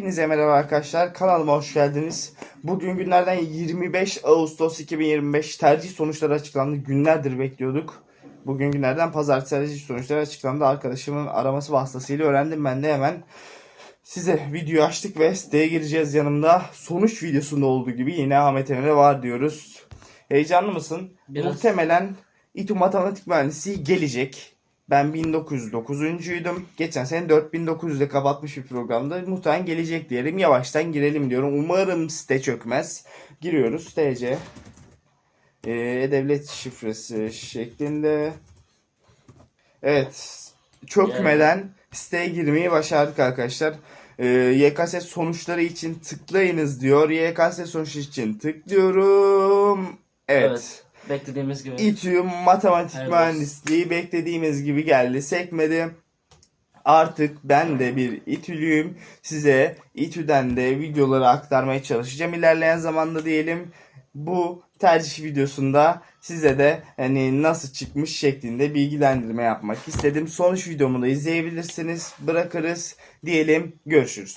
Hepinize merhaba arkadaşlar. Kanalıma hoş geldiniz. Bugün günlerden 25 Ağustos 2025 tercih sonuçları açıklandı. Günlerdir bekliyorduk. Bugün günlerden pazartesi tercih sonuçları açıklandı. Arkadaşımın araması vasıtasıyla öğrendim. Ben de hemen size video açtık ve siteye gireceğiz yanımda. Sonuç videosunda olduğu gibi yine Ahmet Emre var diyoruz. Heyecanlı mısın? Biraz. Muhtemelen İTÜ Matematik Mühendisliği gelecek. Ben 1909'uydum. Geçen sene 4900'de kapatmış bir programda. Muhtemelen gelecek diyelim. Yavaştan girelim diyorum. Umarım site çökmez. Giriyoruz. TC. Ee, devlet şifresi şeklinde. Evet. Çökmeden siteye girmeyi başardık arkadaşlar. Ee, YKS sonuçları için tıklayınız diyor. YKS sonuçları için tıklıyorum. Evet. Evet. Beklediğimiz gibi. İTÜ matematik Evet. mühendisliği beklediğimiz gibi geldi. Sekmedi. Artık ben de bir İTÜ'lüyüm. Size İTÜ'den de videoları aktarmaya çalışacağım. İlerleyen zamanda diyelim bu tercih videosunda size de hani nasıl çıkmış şeklinde bilgilendirme yapmak istedim. Sonuç videomu da izleyebilirsiniz. Bırakırız diyelim. Görüşürüz.